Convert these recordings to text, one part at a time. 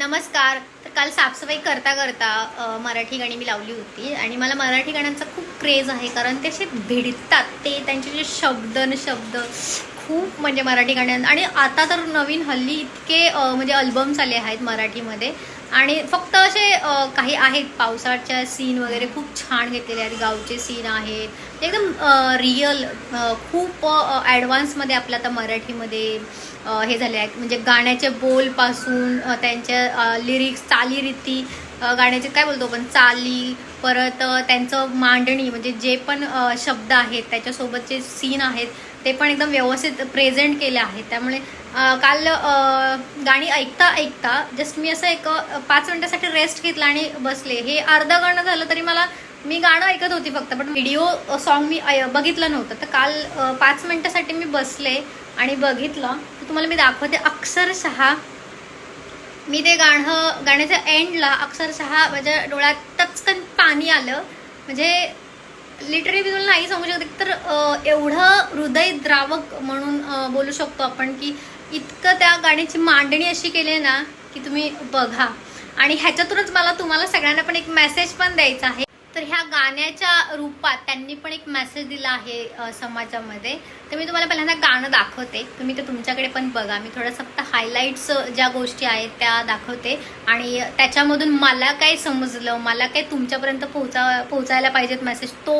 नमस्कार. तर काल साफसफाई करता करता मराठी गाणी मी लावली होती आणि मला मराठी गाण्यांचा खूप क्रेज आहे कारण ते असे भिडतात. ते त्यांचे जे शब्द न शब्द खूप म्हणजे मराठी गाण्यां आणि आता तर नवीन हल्ली इतके म्हणजे अल्बम्स आले आहेत मराठीमध्ये. आणि फक्त असे काही आहेत पावसाळ्याच्या सीन वगैरे खूप छान घेतलेले आहेत. गावचे सीन आहेत. एकदम रिअल खूप ॲडव्हान्समध्ये आपल्या आता मराठीमध्ये हे झाले आहेत. म्हणजे गाण्याचे बोलपासून त्यांच्या लिरिक्स चालीरीती गाण्याचे काय बोलतो आपण? चाली परत त्यांचं मांडणी म्हणजे जे पण शब्द आहेत त्याच्यासोबतचे सीन आहेत ते पण एकदम व्यवस्थित प्रेझेंट केले आहेत. त्यामुळे काल गाणी ऐकता ऐकता जस्ट मी असं एक पाच मिनिटासाठी रेस्ट घेतला आणि बसले. हे अर्ध गाणं झालं तरी मला मी गाणं ऐकत होती फक्त पण व्हिडिओ सॉन्ग मी ऐ- बघितलं नव्हतं. तर काल पाच मिनिटासाठी मी बसले आणि बघितलं. तर तुम्हाला मी दाखवते अक्षरशः मी ते गाणं गाण्याच्या एंडला अक्षरशः माझ्या डोळ्यात टचकन पाणी आलं. म्हणजे लिटरली मी नाही सांगू शकते तर एवढं हृदयद्रावक म्हणून बोलू शकतो आपण की इतकं त्या गाण्याची मांडणी अशी केली आहे ना की तुम्ही बघा. आणि ह्याच्यातूनच मला तुम्हाला सगळ्यांना पण एक मेसेज पण द्यायचा आहे. तर ह्या गाण्याच्या रूपात त्यांनी पण एक मेसेज दिला आहे समाजामध्ये. तर मी तुम्हाला पहिल्यांदा गाणं दाखवते. तुम्ही ते तुमच्याकडे पण बघा. मी थोडंसं फक्त हायलाईट्स ज्या गोष्टी आहेत त्या दाखवते. आणि त्याच्यामधून मला काय समजलं मला काय तुमच्यापर्यंत पोहोचा पोहोचायला पाहिजेत मेसेज तो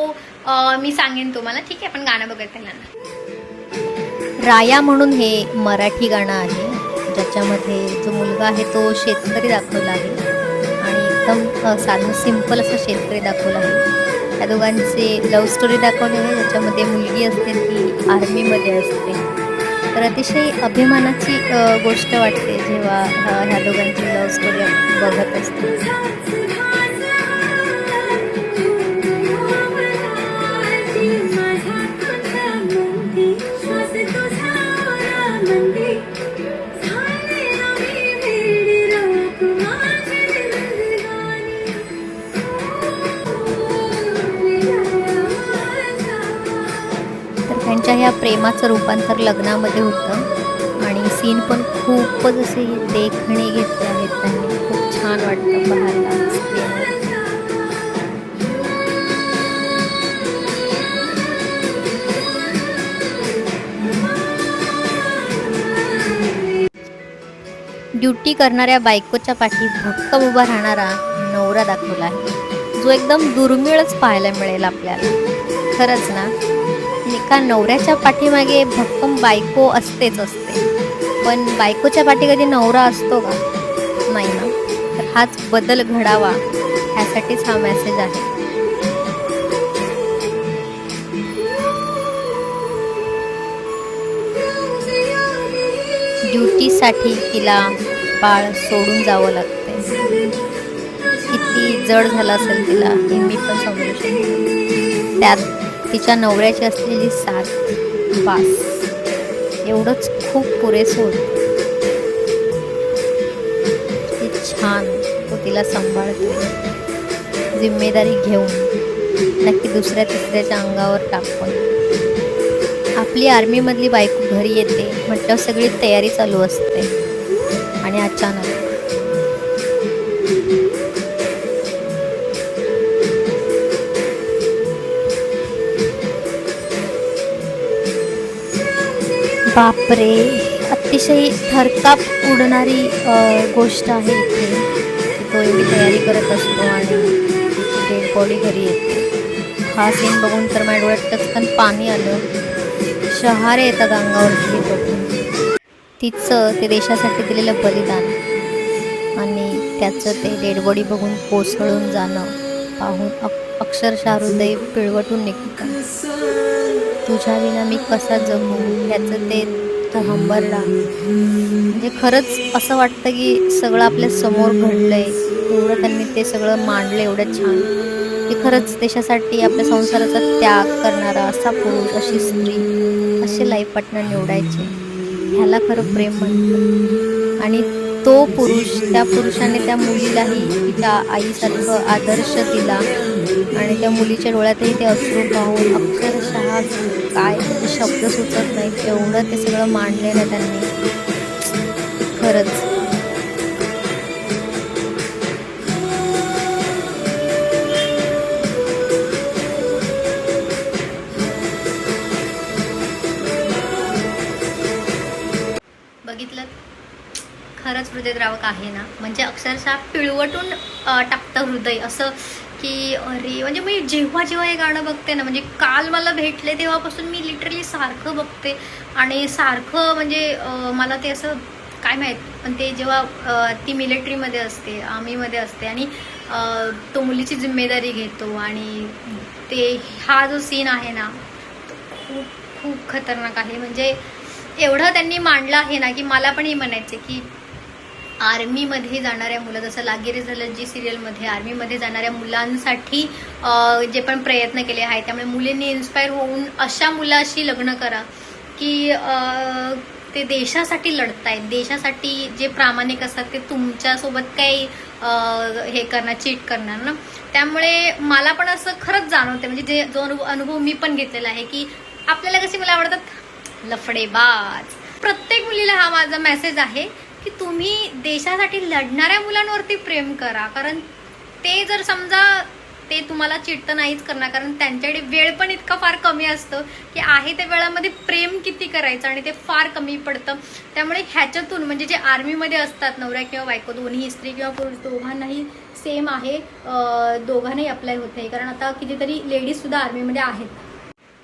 मी सांगेन तुम्हाला. ठीक आहे आपण गाणं बघत पहिल्यांदा. राया म्हणून हे मराठी गाणं आहे. ज्याच्यामध्ये जो मुलगा आहे तो शेतकरी दाखवला आहे. एकदम साधं सिंपल असं शेतकरी दाखवलं आहे. त्या दोघांचे लव्ह स्टोरी दाखवली आहे ज्याच्यामध्ये मुलगी असते ती आर्मीमध्ये असते. तर अतिशय अभिमानाची गोष्ट वाटते जेव्हा ह्या दोघांची लव्ह स्टोरी बघत असते. ह्या प्रेमाचं रूपांतर लग्नामध्ये होतं. आणि सीन पण खूपच असे देखणे घेतले आहेत त्यांनी. खूप छान वाटतं पाहायला स्क्रीनवर ड्युटी करणाऱ्या बायकोच्या पाठी भक्कम उभा राहणारा नवरा दाखवला आहे. जो एकदम दुर्मिळच पाहायला मिळेल आपल्याला. खरंच ना? एका नवऱ्याच्या पाठीमागे भक्कम बायको असतेच असते. पण बायकोच्या पाठी कधी नवरा असतो का? नाही ना. तर हाच बदल घडावा ह्यासाठीच हा मेसेज आहे. ड्युटीसाठी तिला बाळ सोडून जावं लागते किती जड झालं असेल तिला हे मी पण समजू शकते. त्यात तिच्या नवऱ्याची असलेली साथ बास एवढंच खूप पुरेसं होतं. ती छान तो तिला सांभाळते जिम्मेदारी घेऊन नक्की दुसऱ्या तिसऱ्याच्या अंगावर टाकून. आपली आर्मीमधली बायको घरी येते म्हटल्यावर सगळी तयारी चालू असते. आणि अचानक बापरे अतिशय थरकाप उडणारी गोष्ट आहे इथे. तो एवढी तयारी करत असतो आणि डेड बॉडी घरी येते. हा सीन बघून तर माझ्या डोळ्यात टचकन पाणी आलं. शहारे येतात अंगावरती बघून. तिचं ते देशासाठी दिलेलं बलिदान. आणि त्याचं ते डेड बॉडी बघून कोसळून जाणं पाहून अक अक्षरशः हृदय पिळवटून निघतं. तुझ्या विना मी कसा जगू? ह्याचं ते तो हंबरला म्हणजे खरंच असं वाटतं की सगळं आपल्यासमोर घडलंय. एवढं त्यांनी ते सगळं मांडलं एवढं छान. की खरंच देशासाठी आपल्या संसाराचा त्याग करणारा असा पुरुष अशी स्त्री असे लाईफ पार्टनर निवडायचे. ह्याला खरं प्रेम म्हणतं आणि तो पुरुष त्या पुरुषाने त्या मुलीलाही तिच्या आईसारखं आदर्श दिला. आणि त्या मुलीच्या डोळ्यातही ते अश्रू पाहून अक्षरशः काय शब्द सुचत नाही एवढं ते सगळं मांडलेलं आहे त्यांनी. खरंच. बघितलं? खरंच हृदयद्रावक आहे ना? म्हणजे अक्षरशः पिळवटून टाकतं हृदय. असं की अरे म्हणजे मी जेव्हा जेव्हा हे गाणं बघते ना म्हणजे काल मला भेटले तेव्हापासून मी लिटरली सारखं बघते. आणि सारखं म्हणजे मला ते असं काय माहीत पण ते जेव्हा ती मिलिटरीमध्ये असते आर्मीमध्ये असते आणि तो मुलीची जिम्मेदारी घेतो आणि ते हा जो सीन आहे ना तो खूप खूप खतरनाक आहे. म्हणजे एवढं त्यांनी मांडलं आहे ना की मला पण हे म्हणायचे की आर्मीमध्ये जाणाऱ्या मुलं जसं लागिरे झालं जी सिरियलमध्ये आर्मीमध्ये जाणाऱ्या मुलांसाठी जे पण प्रयत्न केले आहेत त्यामुळे मुलींनी इन्स्पायर होऊन अशा मुलाशी लग्न करा की ते देशासाठी लढतायत. देशासाठी जे प्रामाणिक असतात ते तुमच्यासोबत काही हे करणार चीट करणार ना? त्यामुळे मला पण असं खरंच जाणवते म्हणजे जे जो अनुभव अनुभव मी पण घेतलेला आहे की आपल्याला कशी मुलं आवडतात? लफडेबाज. प्रत्येक मुलीला हा माझा मेसेज आहे. की तुम्ही देशासाठी लढणाऱ्या मुलांवरती प्रेम करा. कारण ते जर समजा ते तुम्हाला चिट्ट नाहीच करणार कारण त्यांच्याकडे वेळ पण इतका फार कमी असतं की आहे त्या वेळामध्ये प्रेम किती करायचं आणि ते फार कमी पडतं. त्यामुळे ह्याच्यातून म्हणजे जे आर्मीमध्ये असतात नवऱ्या किंवा बायको दोन्ही स्त्री किंवा पुरुष दोघांनाही सेम आहे दोघांनाही अप्लाय होत नाही. कारण आता कितीतरी लेडीजसुद्धा आर्मीमध्ये आहेत.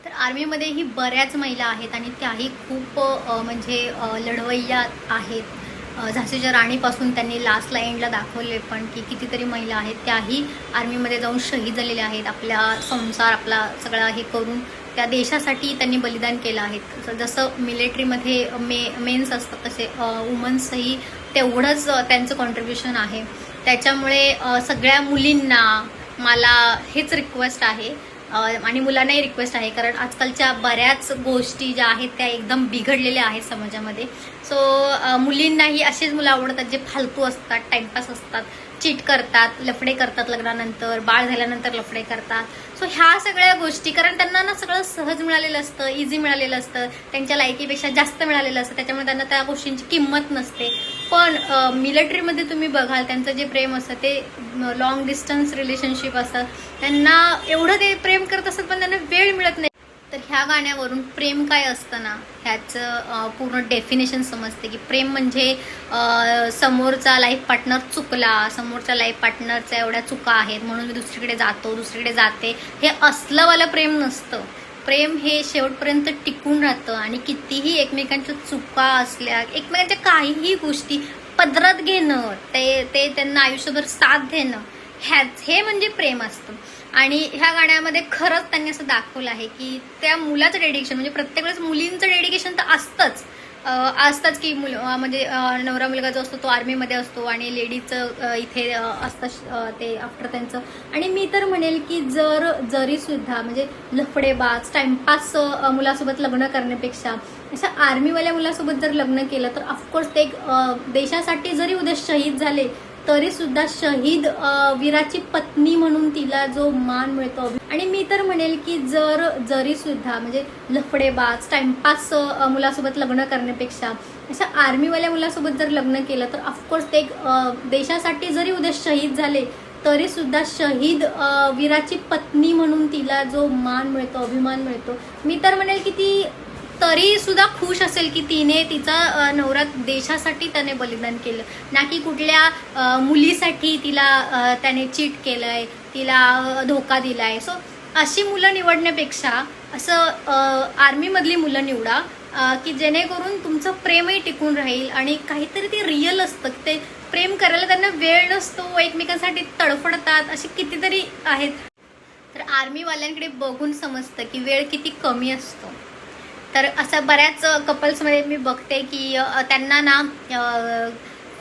तर आर्मीमध्येही बऱ्याच महिला आहेत आणि त्याही खूप म्हणजे लढवय्या आहेत. झाशीच्या राणीपासून त्यांनी लास्टला एंडला दाखवले पण की कितीतरी महिला आहेत त्याही आर्मीमध्ये जाऊन शहीद झालेल्या आहेत. आपल्या संसार आपला सगळा हे करून त्या देशासाठी त्यांनी बलिदान केलं आहे. जसं- मिलिटरीमध्ये मे मेन्स असतात तसे वुमन्सही तेवढंच त्यांचं कॉन्ट्रीब्युशन आहे. त्याच्यामुळे सगळ्या मुलींना मला हेच रिक्वेस्ट आहे आणि मुलांनाही रिक्वेस्ट आहे कारण आजकालच्या बऱ्याच गोष्टी ज्या आहेत त्या एकदम बिघडलेल्या आहेत समाजामध्ये. सो मुलींनाही असेच मुलं आवडतात जे फालतू असतात टाइमपास असतात. चीट करतात लफडे करतात लग्नानंतर बाळ झाल्यानंतर लफडे करतात. सो ह्या सगळ्या गोष्टी कारण त्यांना ना सगळं सहज मिळालेलं असतं इझी मिळालेलं असतं त्यांच्या लायकीपेक्षा जास्त मिळालेलं असतं त्याच्यामुळे त्यांना त्या गोष्टींची किंमत नसते. पण मिलिटरीमध्ये तुम्ही बघाल त्यांचं जे प्रेम असतं ते लॉंग डिस्टन्स रिलेशनशिप असतं त्यांना एवढं ते प्रेम करत असतात पण त्यांना वेळ मिळत नाही. तर ह्या गाण्यावरून प्रेम काय असतं ना ह्याचं पूर्ण डेफिनेशन समजते की प्रेम म्हणजे समोरचा लाईफ पार्टनर चुकला समोरच्या लाईफ पार्टनरच्या एवढ्या चुका आहेत म्हणून मी दुसरीकडे जातो दुसरीकडे जाते. हे असलंवालं प्रेम नसतं. प्रेम हे शेवटपर्यंत टिकून राहतं आणि कितीही एकमेकांच्या चुका असल्या एकमेकांच्या काहीही गोष्टी पदरात घेणं ते ते त्यांना आयुष्यभर साथ देणं ह्याच हे म्हणजे प्रेम असतं. आणि ह्या गाण्यामध्ये खरंच त्यांनी असं दाखवलं आहे की त्या मुलाचं डेडिकेशन म्हणजे प्रत्येक वेळेस मुलींचं डेडिकेशन तर असतंच. असतंच की मुल म्हणजे नवरा मुलगा जो असतो तो आर्मीमध्ये असतो आणि लेडीजचं इथे असतं ते आफ्टर त्यांचं. आणि मी तर म्हणेल की जर जरी सुद्धा म्हणजे लफडेबाज टाइमपास मुलासोबत लग्न करण्यापेक्षा अशा आर्मीवाल्या मुलासोबत जर लग्न केलं तर ऑफकोर्स ते एक, देशासाठी जरी उद्या शहीद झाले तरी सुद्धा शहीद वीराची पत्नी म्हणून तिला जो मान मिळतो. आणि मी तर म्हणेल की जर जरी सुद्धा म्हणजे लफडेबाज टाइमपास मुलासोबत लग्न करण्यापेक्षा अशा आर्मीवाल्या मुलासोबत जर लग्न केलं तर ऑफकोर्स ते देशासाठी जरी उद्या शहीद झाले तरी सुद्धा शहीद वीराची पत्नी म्हणून तिला जो मान मिळतो अभिमान मिळतो मी तर म्हणेल की ती तरी सुद्धा खुश असेल की तिने तिचा नवरा देशासाठी त्याने बलिदान केलं. ना की कुठल्या मुलीसाठी तिला त्याने चीट केलंय तिला धोका दिलाय. सो अशी मुलं निवडण्यापेक्षा असं आर्मीमधली मुलं निवडा की जेणेकरून तुमचं प्रेमही टिकून राहील आणि काहीतरी ते रिअल असतं. की ते प्रेम करायला त्यांना वेळ नसतो एकमेकांसाठी तडफडतात असे कितीतरी आहेत. तर आर्मीवाल्यांकडे बघून समजतं की वेळ किती कमी असतो. तर असं बऱ्याच कपल्समध्ये मी बघते की त्यांना ना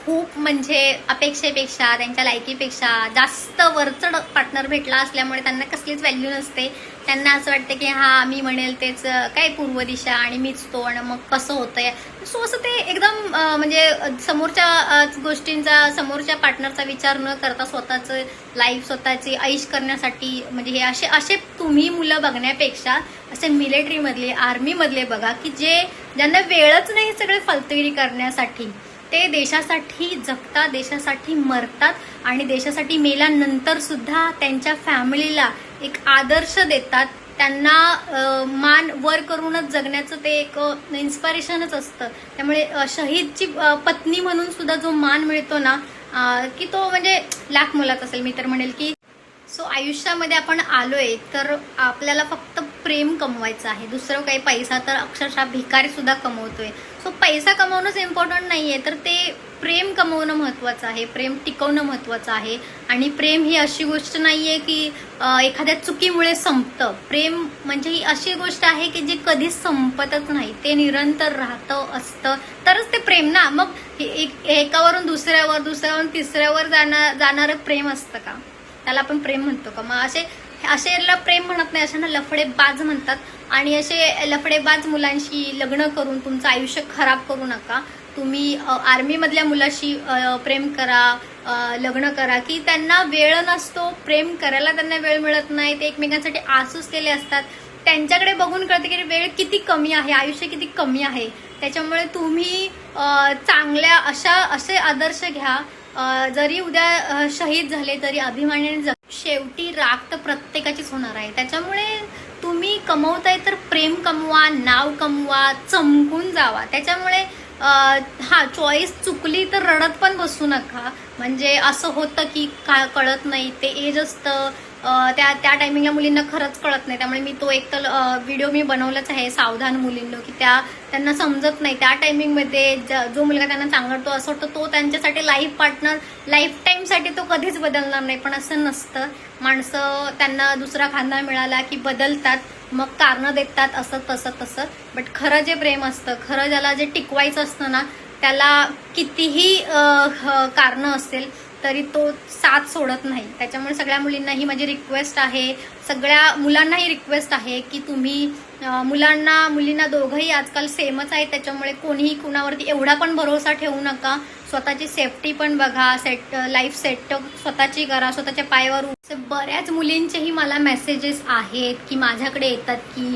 खूप म्हणजे अपेक्षेपेक्षा त्यांच्या लायकीपेक्षा जास्त वरचढ पार्टनर भेटला असल्यामुळे त्यांना कसलीच व्हॅल्यू नसते. त्यांना असं वाटतं की हा मी म्हणेल तेच काय पूर्व दिशा आणि मीच तो आणि मग कसं होतंय? सो असं ते एकदम म्हणजे समोरच्या गोष्टींचा समोरच्या पार्टनरचा विचार न करता स्वतःचं लाईफ स्वतःची ऐश करण्यासाठी म्हणजे हे असे असे तुम्ही मुलं बघण्यापेक्षा असे मिलिटरीमधले आर्मीमधले बघा की जे ज्यांना वेळच नाही सगळे फालतुगिरी करण्यासाठी. ते देशासाठी जगतात देशासाठी मरतात आणि देशासाठी मेल्यानंतर सुद्धा त्यांच्या फॅमिलीला एक आदर्श देतात. त्यांना मान वर करूनच जगण्याचं ते एक इन्स्पिरेशनच असतं. त्यामुळे शहीदची पत्नी म्हणून सुद्धा जो मान मिळतो ना की तो म्हणजे लाख मुलात असेल. मी तर म्हणेल की सो आयुष्यामध्ये आपण आलोय तर आपल्याला फक्त प्रेम कमवायचं आहे. दुसरं काही पैसा तर अक्षरशः भिकारी सुद्धा कमवतोय. सो पैसा कमवणंच इम्पॉर्टंट नाही आहे तर ते प्रेम कमवणं महत्त्वाचं आहे. प्रेम टिकवणं महत्त्वाचं आहे. आणि प्रेम ही अशी गोष्ट नाही आहे की एखाद्या चुकीमुळे संपतं. प्रेम म्हणजे ही अशी गोष्ट आहे की जे कधीच संपतच नाही. ते निरंतर राहतं असतं. तरच ते प्रेम ना? मग एक- एकावरून दुसऱ्यावर दुसऱ्यावरून तिसऱ्यावर जाणार जाणारं प्रेम असतं का? त्याला आपण प्रेम म्हणतो का? मग असे असे याला प्रेम म्हणत नाही अशांना लफडेबाज म्हणतात. आणि असे लफडेबाज मुलांशी लग्न करून तुमचं आयुष्य खराब करू नका. तुम्ही आर्मीमधल्या मुलाशी प्रेम करा लग्न करा. की त्यांना वेळ नसतो प्रेम करायला त्यांना वेळ मिळत नाही. ते एकमेकांसाठी आसुसलेले असतात. त्यांच्याकडे बघून कळते की वेळ किती कमी आहे आयुष्य किती कमी आहे. त्याच्यामुळे तुम्ही चांगल्या अशा असे आदर्श घ्या. जरी उद्या शहीद झाले तरी अभिमानाने शेवटी राग तर प्रत्येकाचीच होणार आहे. त्याच्यामुळे तुम्ही कमवताय तर प्रेम कमवा नाव कमवा चमकून जावा. त्याच्यामुळे हा चॉईस चुकली तर रडत पण बसू नका. म्हणजे असं होतं की का कळत नाही ते एज असतं. त्या त्या टायमिंगला मुलींना खरंच कळत नाही. त्यामुळे मी तो एक तर व्हिडिओ मी बनवलाच आहे सावधान मुलींनो की त्या त्यांना समजत नाही. त्या टायमिंगमध्ये ज- जो मुलगा त्यांना सांगतो असं वाटतं तो त्यांच्यासाठी लाईफ पार्टनर लाईफ टाईमसाठी तो कधीच बदलणार नाही. पण असं नसतं. माणसं त्यांना दुसरा खांदा मिळाला की बदलतात मग कारणं देतात असं तसं तसं. बट खरं जे प्रेम असतं खरं ज्याला जे टिकवायचं असतं ना त्याला कितीही ह- कारणं असेल तरी तो साथ सोडत नाही. त्याच्यामुळे सगळ्या मुलींना ही माझी रिक्वेस्ट आहे. सगळ्या मुलांनाही रिक्वेस्ट आहे की तुम्ही मुलांना मुलींना दोघंही आजकाल सेमच आहे त्याच्यामुळे कोणीही कुणावरती एवढा पण भरोसा ठेवू नका. स्वतःची सेफ्टी पण बघा सेट लाईफ सेट स्वतःची करा स्वतःच्या पायावर असे बऱ्याच मुलींचेही मला मेसेजेस आहेत की माझ्याकडे येतात की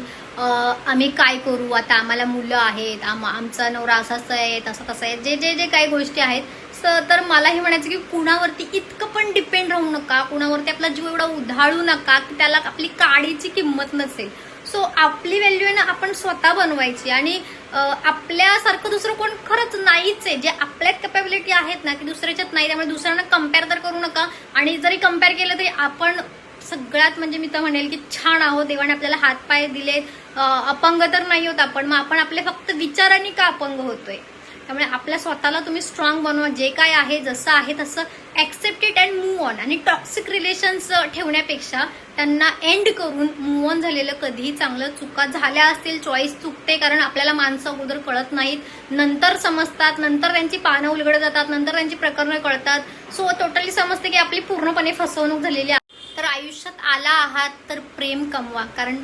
आम्ही काय करू? आता आम्हाला मुलं आहेत आम आमचा नवरा असाच आहे तसं तसं आहे जे जे जे काही गोष्टी आहेत. स- तर मला हे म्हणायचं की कुणावरती इतकं पण डिपेंड राहू नका. कुणावरती आपला जीव एवढा उधाळू नका की त्याला आपली काडीची किंमत नसेल. सो आपली व्हॅल्यू आहे ना आपण स्वतः बनवायची. आणि आपल्यासारखं दुसरं कोण खरंच नाहीच आहे. जे आपल्यात कॅपेबिलिटी आहेत ना की दुसऱ्याच्यात नाही त्यामुळे दुसऱ्यांना कंपेअर तर करू नका. आणि जरी कंपेअर केलं तरी आपण सगळ्यात म्हणजे मी तर म्हणेल की छान आहोत. देवाने आपल्याला हातपाय दिले अपंग तर नाही होत आपण. मग आपण आपले फक्त विचारांनी का अपंग होतोय? त्यामुळे आपल्या स्वतःला तुम्ही स्ट्रॉंग बनवा जे काय आहे जसं आहे तसं accept it and move on आणि टॉक्सिक रिलेशन्स ठेवण्यापेक्षा त्यांना एंड करून मूव ऑन झालेलं कधीही चांगलं चुका झाल्या असतील चॉईस चुकते कारण आपल्याला माणसं अगोदर कळत नाहीत. नंतर समजतात नंतर त्यांची पानं उलगडत जातात नंतर त्यांची प्रकरणं कळतात. सो टोटली समजते की आपली पूर्णपणे फसवणूक झालेली आहे. तर आयुष्यात आला आहात तर प्रेम कमवा. कारण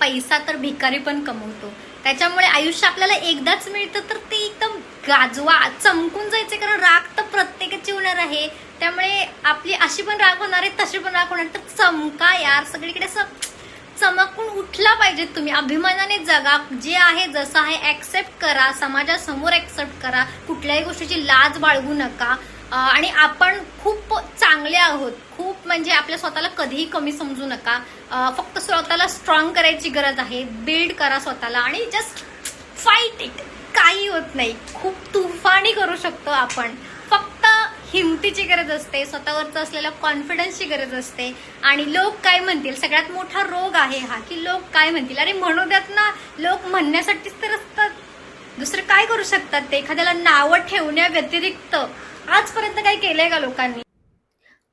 पैसा तर भिकारी पण कमवतो. त्याच्यामुळे आयुष्य आपल्याला एकदाच मिळतं तर ते एकदम गाजवा चमकून जायचे कारण राग तर प्रत्येकाची होणार आहे. त्यामुळे आपली अशी पण राग होणार आहे तशी पण राग होणार तर चमका यार सगळीकडे असं चमकून उठला पाहिजे तुम्ही. अभिमानाने जगा. जे आहे जसं आहे ऍक्सेप्ट करा. समाजासमोर ऍक्सेप्ट करा. कुठल्याही गोष्टीची लाज बाळगू नका. आणि आपण खूप चांगले आहोत. खूप म्हणजे आपल्या स्वतःला कधीही कमी समजू नका. फक्त स्वतःला स्ट्रॉंग करायची गरज आहे. बिल्ड करा स्वतःला आणि जस्ट फाईट इट काही होत नाही. खूप तुफानी करू शकतो आपण. फक्त हिमतीची गरज असते. स्वतःवरचं असलेल्या कॉन्फिडन्सची गरज असते. आणि लोक काय म्हणतील? सगळ्यात मोठा रोग आहे हा की लोक काय म्हणतील? अरे म्हणू द्यात ना. लोक म्हणण्यासाठीच तर असतात. दुसरं काय करू शकतात ते? एखाद्याला नावं ठेवण्या व्यतिरिक्त आजपर्यंत काय केलंय का लोकांनी?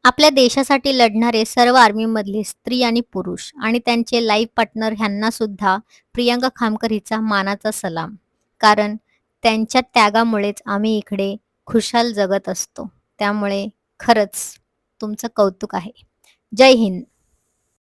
आपल्या देशासाठी लढणारे सर्व आर्मीमधले स्त्री आणि पुरुष आणि त्यांचे लाईफ पार्टनर ह्यांना सुद्धा प्रियांका खामकर हिचा मानाचा सलाम. कारण त्यांच्या त्यागामुळेच आम्ही इकडे खुशाल जगत असतो. त्यामुळे खरंच तुमचं कौतुक आहे. जय हिंद.